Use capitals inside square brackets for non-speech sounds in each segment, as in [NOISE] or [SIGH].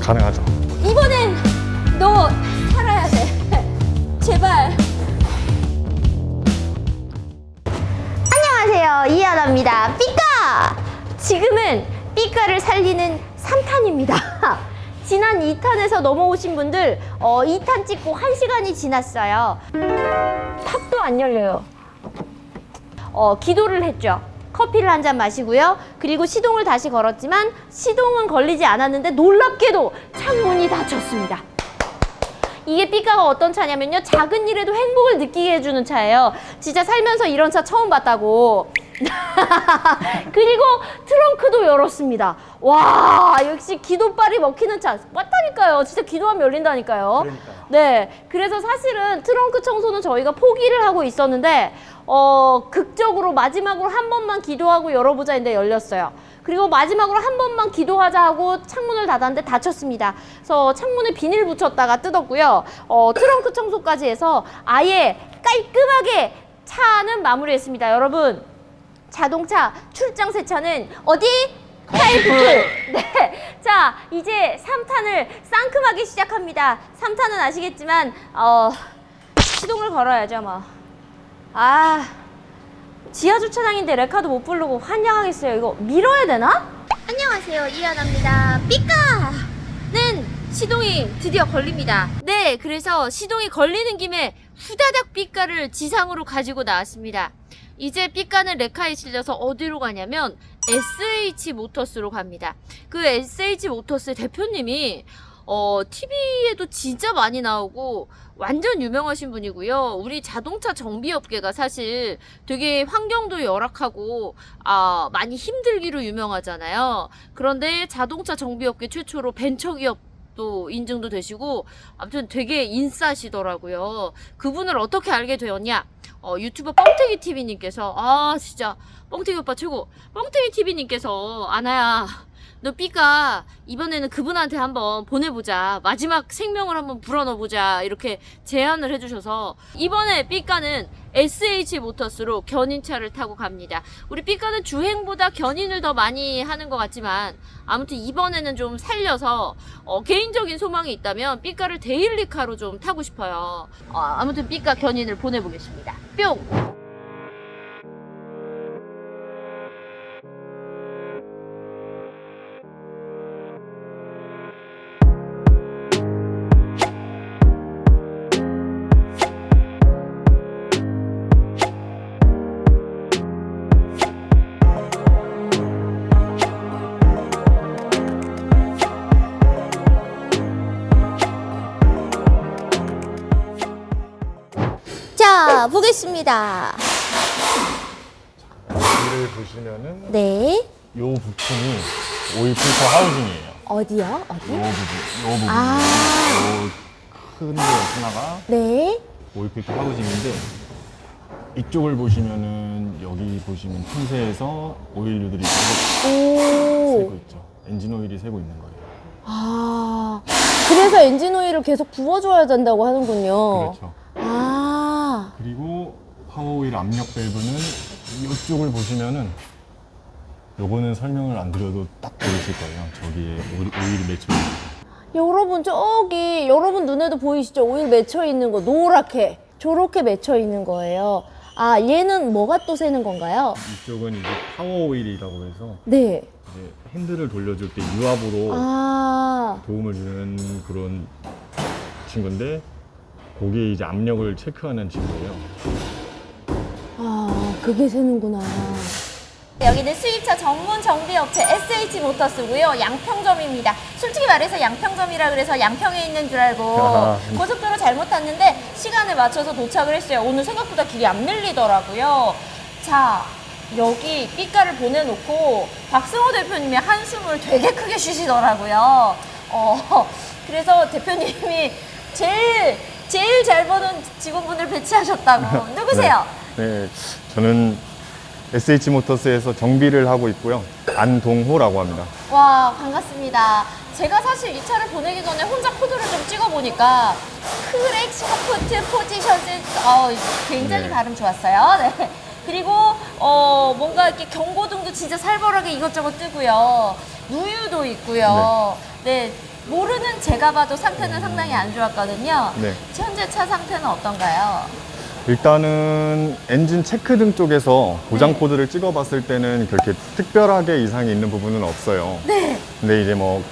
가능하죠. 이번엔 너 살아야 돼. [LAUGHS] 제발. 안녕하세요. 이하나입니다. 삐까! 지금은 삐까를 살리는 3탄입니다. [LAUGHS] 지난 2탄에서 넘어오신 분들 어, 2탄 찍고 1시간이 지났어요. 탑도 안 열려요. 어, 기도를 했죠. 커피를 한 잔 마시고요. 그리고 시동을 다시 걸었지만 시동은 걸리지 않았는데 놀랍게도 창문이 닫혔습니다. 이게 삐까가 어떤 차냐면요. 작은 일에도 행복을 느끼게 해주는 차예요. 진짜 살면서 이런 차 처음 봤다고. [LAUGHS] 그리고 트렁크도 열었습니다. 와, 역시 기도빨이 먹히는 차. 맞다니까요. 진짜 기도하면 열린다니까요. 그러니까요. 네. 그래서 사실은 트렁크 청소는 저희가 포기를 하고 있었는데, 어, 극적으로 마지막으로 한 번만 기도하고 열어보자 했는데 열렸어요. 그리고 마지막으로 한 번만 기도하자 하고 창문을 닫았는데 닫혔습니다. 그래서 창문에 비닐 붙였다가 뜯었고요. 어, 트렁크 청소까지 해서 아예 깔끔하게 차는 마무리했습니다. 여러분, 자동차 출장 세차는 어디? 카이프트! [LAUGHS] 네. 자, 이제 3탄을 상큼하게 시작합니다. 3탄은 아시겠지만, 어, 시동을 걸어야죠, 뭐. 아, 지하 주차장인데 레카도 못 부르고 환장하겠어요. 이거 밀어야 되나? 안녕하세요. 이하나입니다. 삐까는 시동이 드디어 걸립니다. 네, 그래서 시동이 걸리는 김에 후다닥 삐까를 지상으로 가지고 나왔습니다. 이제 삐까는 레카에 실려서 어디로 가냐면 SH 모터스로 갑니다. 그 SH 모터스 대표님이 어, TV에도 진짜 많이 나오고 완전 유명하신 분이고요. 우리 자동차 정비업계가 사실 되게 환경도 열악하고 아, 많이 힘들기로 유명하잖아요. 그런데 자동차 정비업계 최초로 벤처기업 도 인증도 되시고 아무튼 되게 인싸시더라고요. 그분을 어떻게 알게 되었냐? 어, 유튜버 뻥튀기 TV님께서 아 진짜 뻥튀기 오빠 최고. 뻥튀기 TV님께서 아나야 너 삐까 이번에는 그분한테 한번 보내보자 마지막 생명을 한번 불어넣어보자 이렇게 제안을 해주셔서 이번에 삐까는 SH 모터스로 견인차를 타고 갑니다. 우리 삐까는 주행보다 견인을 더 많이 하는 것 같지만 아무튼 이번에는 좀 살려서 어, 개인적인 소망이 있다면 삐까를 데일리카로 좀 타고 싶어요. 어, 아무튼 삐까 견인을 보내보겠습니다. 뿅! 자, 보겠습니다. 여기를 보시면은 네. 요 부품이 오일 필터 하우징이에요. 어디요? 요 어디? 부분, 요 부분, 아. 요큰 거 하나가 네. 오일 필터 하우징인데 이쪽을 보시면은 여기 보시면 틈새에서 오일류들이 새고. 있죠. 엔진 오일이 새고 있는 거예요. 아. 그래서 엔진 오일을 계속 부어줘야 된다고 하는군요. 그렇죠. 아. 그리고 파워 오일 압력 밸브는 이쪽을 보시면은 요거는 설명을 안 드려도 딱 보이실 거예요. 저기에 오일, 있는 거. 여러분 저기 여러분 눈에도 보이시죠? 오일 맺혀 있는 거 노랗게 저렇게 맺혀 있는 거예요. 아 얘는 뭐가 또 새는 건가요? 이쪽은 이제 파워 오일이라고 해서 네. 이제 핸들을 돌려줄 때 유압으로 아. 도움을 주는 그런 친구인데 거기에 이제 압력을 체크하는 친구예요. 아 그게 새는구나. 여기는 수입차 전문 정비업체 SH 모터스고요. 양평점입니다. 솔직히 말해서 양평점이라 그래서 양평에 있는 줄 알고 아하. 고속도로 잘못 탔는데 시간을 맞춰서 도착을 했어요. 오늘 생각보다 길이 안 밀리더라고요. 자, 여기 삐까를 보내놓고 박승호 대표님이 한숨을 되게 크게 쉬시더라고요. 어, 그래서 대표님이 제일 제일 잘 버는 직원분을 배치하셨다고. [LAUGHS] 누구세요? 네, 저는 SH 모터스에서 정비를 하고 있고요. 안동호라고 합니다. 와 반갑습니다. 제가 사실 이 차를 보내기 전에 혼자 코드를 좀 찍어보니까 크랙, 시프트, 포지션 어, 굉장히 네. 발음 좋았어요. 네. 그리고 어, 뭔가 이렇게 경고등도 진짜 살벌하게 이것저것 뜨고요. 누유도 있고요. 네. 모르는 제가 봐도 상태는 상당히 안 좋았거든요. 네. 현재 차 상태는 어떤가요? 일단은 엔진 체크등 쪽에서 고장 네. 코드를 찍어봤을 때는 그렇게 특별하게 이상이 있는 부분은 없어요. 네. 근데 이제 뭐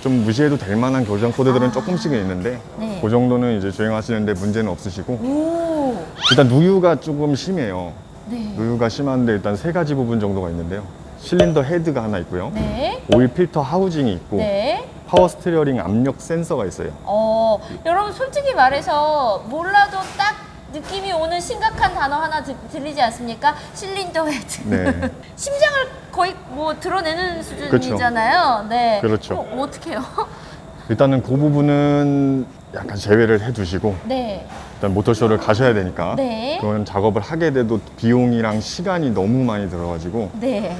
좀 무시해도 될 만한 고장 코드들은 아. 조금씩은 있는데 네. 그 정도는 이제 주행하시는데 문제는 없으시고 오. 일단 누유가 조금 심해요. 네. 누유가 심한데 일단 세 가지 부분 정도가 있는데요. 실린더 헤드가 하나 있고요. 네. 오일 필터 하우징이 있고 네. 파워 스티어링 압력 센서가 있어요. 어, 여러분 솔직히 말해서 몰라도 딱 느낌이 오는 심각한 단어 하나 드, 들리지 않습니까? 실린더 헤드. 네. [LAUGHS] 심장을 거의 뭐 드러내는 수준이잖아요. 네. 그렇죠. 그럼 어떡해요? [LAUGHS] 일단은 그 부분은 약간 제외를 해두시고 네. 일단 모터쇼를 가셔야 되니까 네. 그건 작업을 하게 돼도 비용이랑 시간이 너무 많이 들어가지고 네.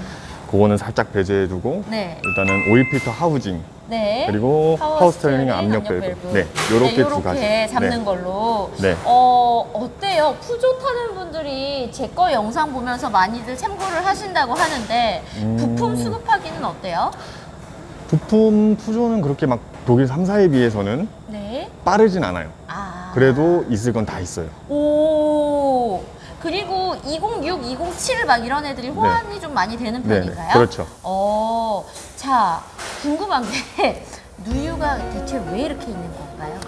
그거는 살짝 배제해두고 네. 일단은 오일 필터 하우징 네. 그리고 파워 스티어링 압력 밸브 네 요렇게 두 가지 요렇게 잡는 네. 걸로. 네. 어, 어때요? 푸조 타는 분들이 제 거 영상 보면서 많이들 참고를 하신다고 하는데 음. 부품 수급하기는 어때요? 부품 푸조는 그렇게 막 독일 3사에 비해서는 네. 빠르진 않아요 아. 그래도 있을 건 다 있어요 오. 그리고 206, 207 막 이런 애들이 호환이 좀 많이 되는 네, 네. 편인가요? 그렇죠 어. 자, 궁금한 게 [LAUGHS] 누유가 대체 왜 이렇게 있는 건가요?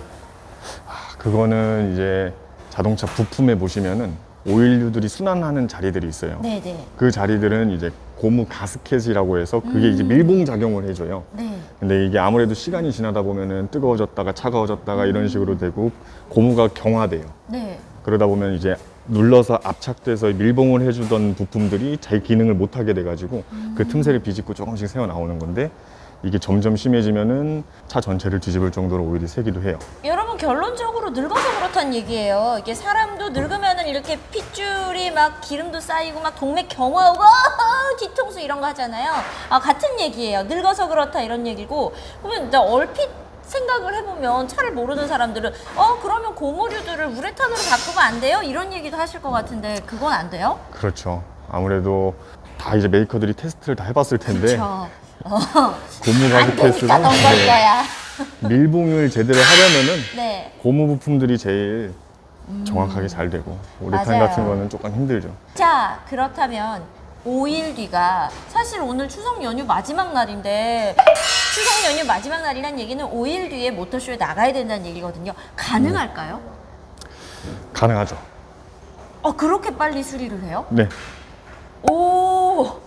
그거는 이제 자동차 부품에 보시면은 오일류들이 순환하는 자리들이 있어요 네, 네. 그 자리들은 이제 고무 가스켓이라고 해서 그게 음. 이제 밀봉 작용을 해줘요. 네. 근데 이게 아무래도 시간이 지나다 보면은 뜨거워졌다가 차가워졌다가 이런 식으로 되고 고무가 경화돼요. 네. 그러다 보면 이제 눌러서 압착돼서 밀봉을 해주던 부품들이 자기 기능을 못하게 돼가지고 그 틈새를 비집고 조금씩 새어 나오는 건데 이게 점점 심해지면은 차 전체를 뒤집을 정도로 오일이 새기도 해요. 여러분 결론적으로 늙어서 그렇다는 얘기예요. 이게 사람도 늙으면은 이렇게 핏줄이 막 기름도 쌓이고 막 동맥 경화오고 아, 뒤통수 이런 거 하잖아요. 아 같은 얘기예요. 늙어서 그렇다 이런 얘기고 그러면 이제 얼핏 생각을 해보면 차를 모르는 사람들은 어 그러면 고무류들을 우레탄으로 바꾸면 안 돼요? 이런 얘기도 하실 것 같은데 그건 안 돼요? 그렇죠. 아무래도 다 이제 메이커들이 테스트를 다 해봤을 텐데 그렇죠. 어, 고무 안 가스켓으로 되니까 넌걸 네, 거야. 밀봉을 제대로 하려면은 [LAUGHS] 네. 고무 부품들이 제일 정확하게 잘 되고 우레탄 음. 맞아요. 같은 거는 조금 힘들죠. 자, 그렇다면 5일 뒤가 사실 오늘 추석 연휴 마지막 날인데 추석 연휴 마지막 날이란 얘기는 5일 뒤에 모터쇼에 나가야 된다는 얘기거든요. 가능할까요? 가능하죠. 어, 그렇게 빨리 수리를 해요? 네. 오,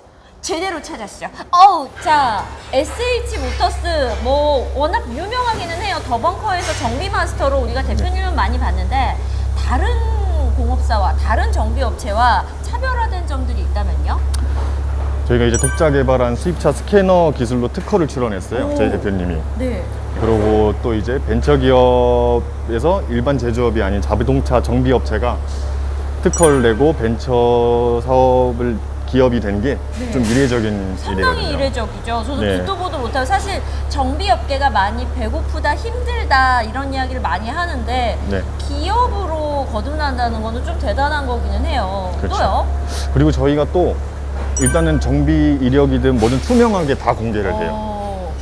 제대로 찾았죠. 어우, 자, SH 모터스 뭐 워낙 유명하기는 해요. 더벙커에서 정비 마스터로 우리가 대표님은 많이 봤는데 다른 공업사와 다른 정비 업체와 차별화된 점들이 있다면요? 저희가 이제 독자 개발한 수입차 스캐너 기술로 특허를 출원했어요. 오. 저희 대표님이. 네. 그리고 또 이제 벤처 기업에서 일반 제조업이 아닌 자동차 정비 업체가 특허를 내고 벤처 사업을 기업이 된 게좀 네. 이례적인 상당히 일이거든요. 이례적이죠. 저도 네. 듣도 보도 못하고 사실 정비업계가 많이 배고프다 힘들다 이런 이야기를 많이 하는데 네. 기업으로 거듭난다는 거는 좀 대단한 거기는 해요. 그렇죠. 또요? 그리고 저희가 또 일단은 정비 이력이든 뭐든 투명하게 다 공개를 해요. 어,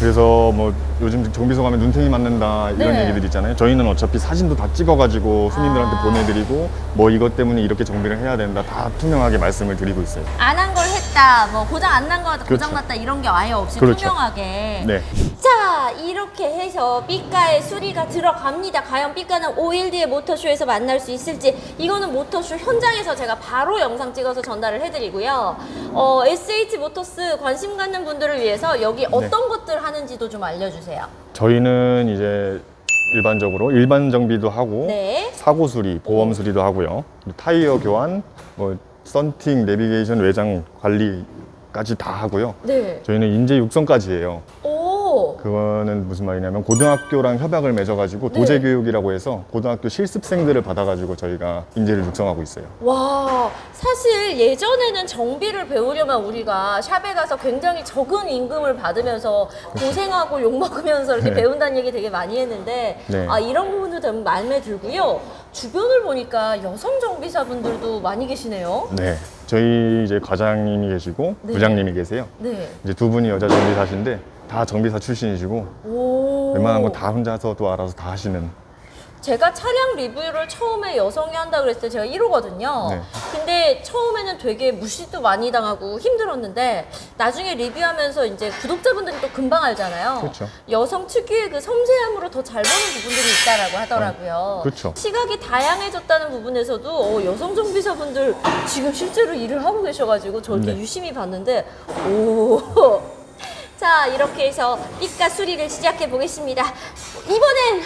그래서 뭐 요즘 정비소 가면 눈탱이 맞는다 이런 네. 얘기들 있잖아요. 저희는 어차피 사진도 다 찍어가지고 손님들한테 아. 보내드리고 뭐 이것 때문에 이렇게 정비를 해야 된다 다 투명하게 말씀을 드리고 있어요. 안 한 걸 했다, 뭐 고장 안 난 거 고장 그렇죠. 났다 이런 게 아예 없이 그렇죠. 투명하게. 네. 자 이렇게 해서 삐까의 수리가 들어갑니다. 과연 삐까는 5일 뒤에 모터쇼에서 만날 수 있을지 이거는 모터쇼 현장에서 제가 바로 영상 찍어서 전달을 해드리고요. 어, SH 모터스 관심 갖는 분들을 위해서 여기 어떤 것들 하는지도 좀 알려주세요. 저희는 이제 일반적으로 일반 정비도 하고 네. 사고 수리, 보험 수리도 하고요. 타이어 교환, 뭐 썬팅, 내비게이션, 외장 관리까지 다 하고요. 네. 저희는 인재 육성까지 해요. 오. 그거는 무슨 말이냐면 고등학교랑 협약을 맺어가지고 네. 도제 교육이라고 해서 고등학교 실습생들을 받아가지고 저희가 인재를 육성하고 있어요. 와, 사실 예전에는 정비를 배우려면 우리가 샵에 가서 굉장히 적은 임금을 받으면서 고생하고 욕먹으면서 이렇게 [LAUGHS] 네. 배운다는 얘기 되게 많이 했는데, 네. 아, 이런 부분도 좀 마음에 들고요. 주변을 보니까 여성 정비사분들도 많이 계시네요. 네. 저희 이제 과장님이 계시고 네. 부장님이 계세요. 네. 이제 두 분이 여자 정비사신데 다 정비사 출신이시고 오. 웬만한 건 다 혼자서도 알아서 다 하시는 제가 차량 리뷰를 처음에 여성이 한다 그랬을 때 제가 1호거든요. 네. 근데 처음에는 되게 무시도 많이 당하고 힘들었는데 나중에 리뷰하면서 이제 구독자분들이 또 금방 알잖아요. 그렇죠. 여성 특유의 그 섬세함으로 더 잘 보는 부분들이 있다라고 하더라고요. 그렇죠. 시각이 다양해졌다는 부분에서도 어, 여성 정비사분들 지금 실제로 일을 하고 계셔가지고 저 이렇게 네. 유심히 봤는데 오. 자 이렇게 해서 삐까 수리를 시작해 보겠습니다. 이번엔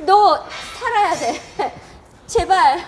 너 살아야 돼. [LAUGHS] 제발